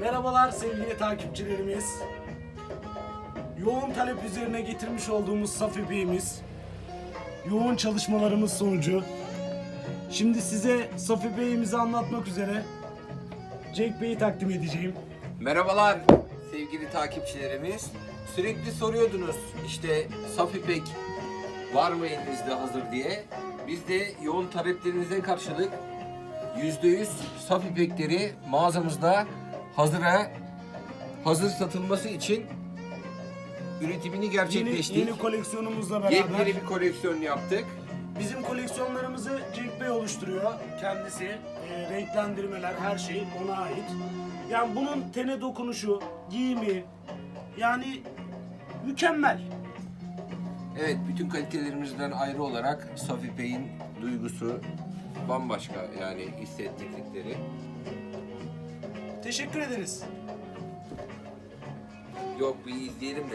Merhabalar sevgili takipçilerimiz. Yoğun talep üzerine getirmiş olduğumuz saf ipeğimiz, yoğun çalışmalarımız sonucu. Şimdi size saf ipeğimizi anlatmak üzere Cenk Bey'i takdim edeceğim. Merhabalar sevgili takipçilerimiz. Sürekli soruyordunuz işte saf ipek var mı elinizde hazır diye. Biz de yoğun taleplerinize karşılık %100 saf ipekleri mağazamızda hazıra hazır satılması için üretimini Yeni, gerçekleştik. yeni koleksiyonumuzla beraber Yepyeni bir koleksiyon yaptık. bizim koleksiyonlarımızı Cenk Bey oluşturuyor. Kendisi e, renklendirmeler her şey ona ait. Yani bunun tene dokunuşu, giyimi yani mükemmel. Evet, bütün kalitelerimizden ayrı olarak saf ipeğin duygusu bambaşka yani hissettikleri. Teşekkür ederiz. Yok bir izleyelim de.